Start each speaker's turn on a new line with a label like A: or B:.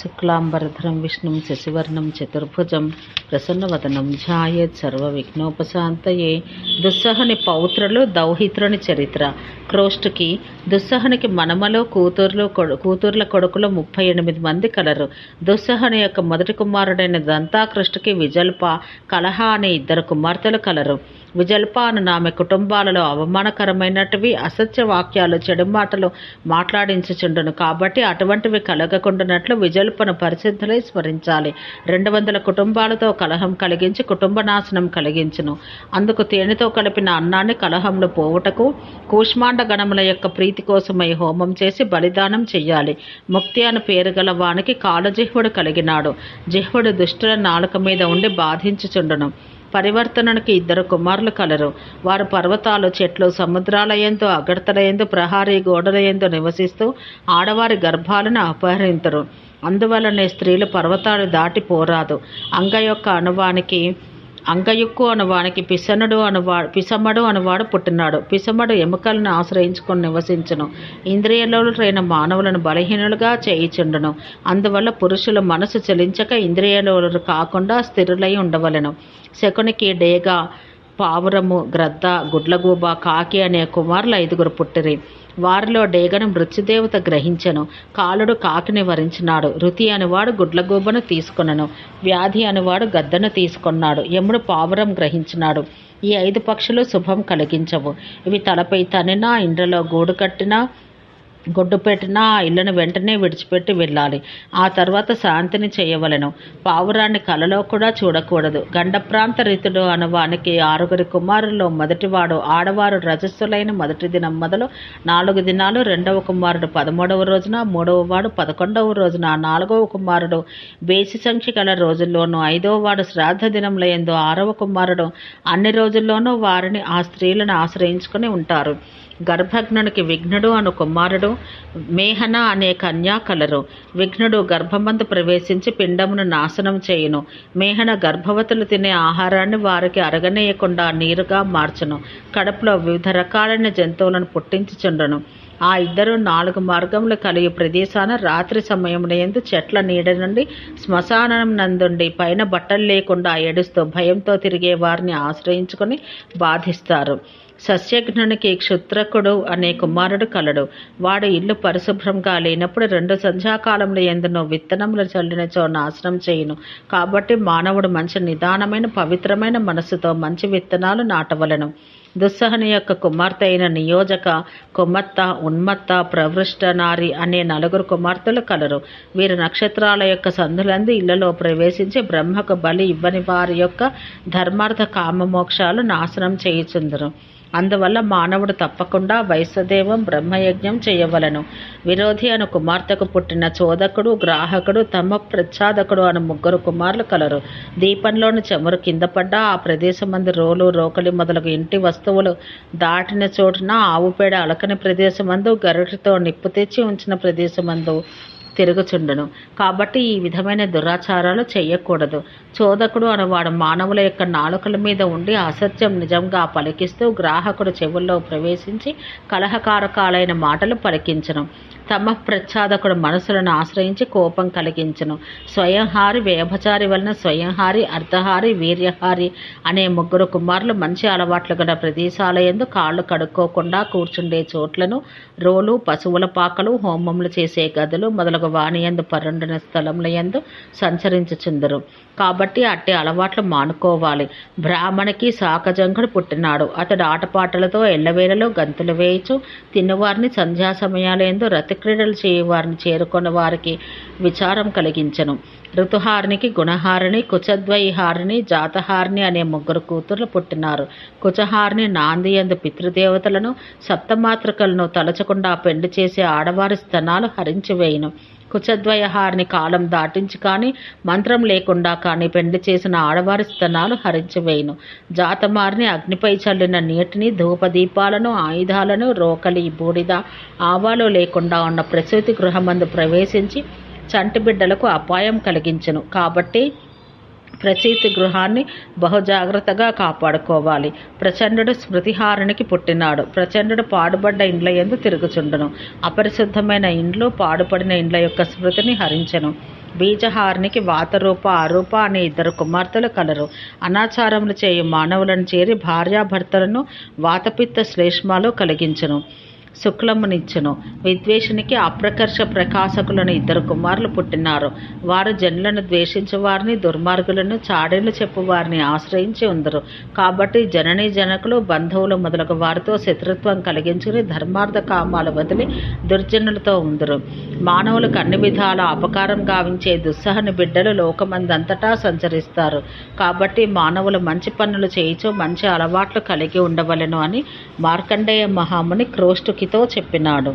A: శుక్లాంబరధరం విష్ణుం శశివర్ణం చతుర్భుజం ప్రసన్నవదనం ఝాయత్ సర్వ విఘ్నోపశాంతయే దుస్సహని పౌత్రులు దౌహిత్రుని చరిత్ర। క్రోష్టుకి దుస్సహనికి మనమలో కూతుర్లు కూతుర్ల కొడుకులు ముప్పై ఎనిమిది మంది కలరు। దుస్సహని యొక్క మొదటి కుమారుడైన దంతాకృష్ణుకి విజల్ప కలహ అనే ఇద్దరు కుమార్తెలు కలరు। విజల్ప అను ఆమె కుటుంబాలలో అవమానకరమైనటివి అసత్య వాక్యాలు చెడు మాటలు మాట్లాడించుచుండును కాబట్టి అటువంటివి కలగకుండానట్లు విజల్పను పరిశుద్ధులై స్మరించాలి. రెండు వందల కుటుంబాలతో కలహం కలిగించి కుటుంబ నాశనం కలిగించును. అందుకు తేనెతో కలిపిన అన్నాన్ని కలహంలో పోవుటకు కూష్మాండ గణముల యొక్క ప్రీతి కోసమై హోమం చేసి బలిదానం చెయ్యాలి. ముక్తి అని పేరు గల వానికి కాలజిహ్వుడు కలిగినాడు. జిహ్వుడు దుష్టుల నాలుక మీద ఉండి బాధించుచుండును. పరివర్తనకి ఇద్దరు కుమారులు కలరు. వారు పర్వతాలు చెట్లు సముద్రాలయందు యందు ప్రహారీ గోడలయందు నివసిస్తూ ఆడవారి గర్భాలను అపహరించరు అందువలనే స్త్రీలు పర్వతాలు దాటి పోరాదు. అంగ యొక్క అనువానికి అంగయుక్కు అనువానికి పిసనుడు అనవాడు పిసమడు అనువాడు పుట్టినాడు. పిసమడు ఎముకలను ఆశ్రయించుకొని నివసించను. ఇంద్రియలోలైన మానవులను బలహీనులుగా చేయిచుండును. అందువల్ల పురుషుల మనసు చలించక ఇంద్రియలోలు కాకుండా స్థిరులై ఉండవలెను. శకునికి డేగా పావురము గ్రద్ద గుడ్లగూబ కాకి అనే కుమారులు ఐదుగురు పుట్టిరి. వారిలో డేగను మృత్యుదేవత గ్రహించెను. కాలుడు కాకిని వరించినాడు. రుతి అనువాడు గుడ్లగూబను తీసుకొనను. వ్యాధి అనేవాడు గద్దను తీసుకున్నాడు. యముడు పావురం గ్రహించినాడు. ఈ ఐదు పక్షులు శుభం కలిగించవు. ఇవి తలపై తనినా ఇండ్రలో గూడు కట్టినా గొడ్డు పెట్టినా ఆ ఇళ్ళను వెంటనే విడిచిపెట్టి వెళ్ళాలి. ఆ తర్వాత శాంతిని చేయవలెను. పావురాన్ని కలలో కూడా చూడకూడదు. గండప్రాంత రీతుడు అనవానికి ఆరుగురి కుమారుల్లో మొదటివాడు ఆడవారు రజస్సులైన మొదటి దినం మొదలు నాలుగు దినాలు రెండవ కుమారుడు పదమూడవ రోజున మూడవ వాడు పదకొండవ రోజున నాలుగవ కుమారుడు బేసి సంఖ్య గల రోజుల్లోనూ ఐదవ వాడు శ్రాద్ధ దినముల ఎందు ఆరవ కుమారుడు అన్ని రోజుల్లోనూ వారిని ఆ స్త్రీలను ఆశ్రయించుకుని ఉంటారు. గర్భజ్ఞునికి విఘ్నుడు అను కుమారుడు మేహన అనే కన్యా కలరు. విఘ్నుడు గర్భమందు ప్రవేశించి పిండమును నాశనం చేయును. మేహన గర్భవతులు తినే ఆహారాన్ని వారికి అరగనేయకుండా నీరుగా మార్చును. కడుపులో వివిధ రకాలైన జంతువులను పుట్టించుచుండును. ఆ ఇద్దరు నాలుగు మార్గములు కలిగి ప్రదేశాన రాత్రి సమయమున ఎందు చెట్ల నీడ నుండి శ్మశానం నందుండి పైన బట్టలు లేకుండా ఏడుస్తూ భయంతో తిరిగే వారిని ఆశ్రయించుకొని బాధిస్తారు. సస్యఘ్నునికి క్షుత్రకుడు అనే కుమారుడు కలడు. వాడు ఇల్లు పరిశుభ్రంగా లేనప్పుడు రెండు సంధ్యాకాలంలో ఎందునో విత్తనములు చల్లినచో నాశనం చేయును. కాబట్టి మానవుడు మంచి నిదానమైన పవిత్రమైన మనస్సుతో మంచి విత్తనాలు నాటవలను. దుస్సహని యొక్క కుమార్తె అయిన నియోజక కుమ్మత్త ఉన్మత్త ప్రవృష్ట నారి అనే నలుగురు కుమార్తెలు కలరు. వీరు నక్షత్రాల యొక్క సందులందు ఇళ్ళలో ప్రవేశించి బ్రహ్మకు బలి ఇవ్వని వారి యొక్క ధర్మార్థ కామమోక్షాలు నాశనం చేయుచుందరు. అందువల్ల మానవుడు తప్పకుండా వైశ్వదేవం బ్రహ్మయజ్ఞం చేయవలను. విరోధి అను కుమార్తెకు పుట్టిన చోదకుడు గ్రాహకుడు తమ ప్రచ్ఛాదకుడు అను ముగ్గురు కుమారులు కలరు. దీపంలోని చెమురు కింద పడ్డా ఆ ప్రదేశమందు రోలు రోకలి మొదలగు ఇంటి వస్తువులు దాటిన చోటున ఆవు పేడ అలకని ప్రదేశమందు గరుటితో నిప్పు తెచ్చి ఉంచిన ప్రదేశమందు తిరుగుచుండును. కాబట్టి ఈ విధమైన దురాచారాలు చేయకూడదు చోదకుడు అనువాడు మానవుల యొక్క నాలుకల మీద ఉండి అసత్యం నిజంగా పలికిస్తూ గ్రాహకుడు చెవుల్లో ప్రవేశించి కలహకారకాలైన మాటలు పలికించను. తమ ప్రచ్ఛాదకుడు మనసులను ఆశ్రయించి కోపం కలిగించను. స్వయంహారి వేభచారి వలన స్వయంహారి అర్ధహారి వీర్యహారి అనే ముగ్గురు కుమారులు మంచి అలవాట్లు గల ప్రదేశాల యందు కాళ్ళు కడుక్కోకుండా కూర్చుండే చోట్లను రోలు పశువుల పాకలు హోమములు చేసే గదులు మొదలగు వాణి ఎందు పరుండిన స్థలముల యందు సంచరించుచుందరు. కాబట్టి అట్టి అలవాట్లు మానుకోవాలి. బ్రాహ్మణికి శాకజంకుడు పుట్టినాడు. అతడు ఆటపాటలతో ఎల్లవేళలో గంతులు వేయచు తిన్నవారిని సంధ్యా సమయాలందు రతిక్రీడలు చేయవారిని చేరుకున్న వారికి విచారం కలిగించను. ఋతుహారినికి గుణహారిణి కుచద్వైహారిణి జాతహారిణి అనే ముగ్గురు కూతుర్లు పుట్టినారు. కుచహారిణి నాంది ఎందు పితృదేవతలను సప్తమాతృకలను తలచకుండా పెండి చేసే ఆడవారి స్తనాలు హరించివేయును కుచద్వయహారిని కాలం దాటించి కానీ మంత్రం లేకుండా కానీ పెండి చేసిన ఆడవారి స్తనాలు హరించివేయును జాతమారిని అగ్నిపై చల్లిన నీటిని ధూపదీపాలను ఆయుధాలను రోకలి బూడిద ఆవాలు లేకుండా ఉన్న ప్రసూతి గృహమందు ప్రవేశించి చంటి బిడ్డలకు అపాయం కలిగించను. కాబట్టి ప్రచీతి గృహాన్ని బహుజాగ్రత్తగా కాపాడుకోవాలి. ప్రచండుడు స్మృతిహారునికి పుట్టినాడు. ప్రచండుడు పాడుబడ్డ ఇండ్ల ఎందు తిరుగుచుండును. అపరిశుద్ధమైన ఇండ్లు పాడుపడిన ఇండ్ల యొక్క స్మృతిని హరించను. బీజహారునికి వాతరూప అరూప అనే ఇద్దరు కుమార్తెలు కలరు. అనాచారములు చేయు మానవులను చేరి భార్యాభర్తలను వాతపిత్త శ్లేష్మాలు కలిగించను. శుక్లమునిచ్చును. విద్వేషునికి అప్రకర్ష ప్రకాశకులను ఇద్దరు కుమారులు పుట్టినారు. వారు జనులను ద్వేషించు వారిని దుర్మార్గులను చాడీలు చెప్పు వారిని ఆశ్రయించి ఉందరు. కాబట్టి జననీ జనకులు బంధువులు మొదలగు వారితో శత్రుత్వం కలిగించుకుని ధర్మార్థ కామాలు వదిలి దుర్జనులతో ఉందరు. మానవులకు అన్ని విధాల అపకారం గావించే దుస్సహని బిడ్డలు లోకమందంతటా సంచరిస్తారు. కాబట్టి మానవులు మంచి పనులు చేయించు మంచి అలవాట్లు కలిగి ఉండవలెను అని మార్కండేయ మహాముని క్రోష్టుకితో చెప్పినాడు.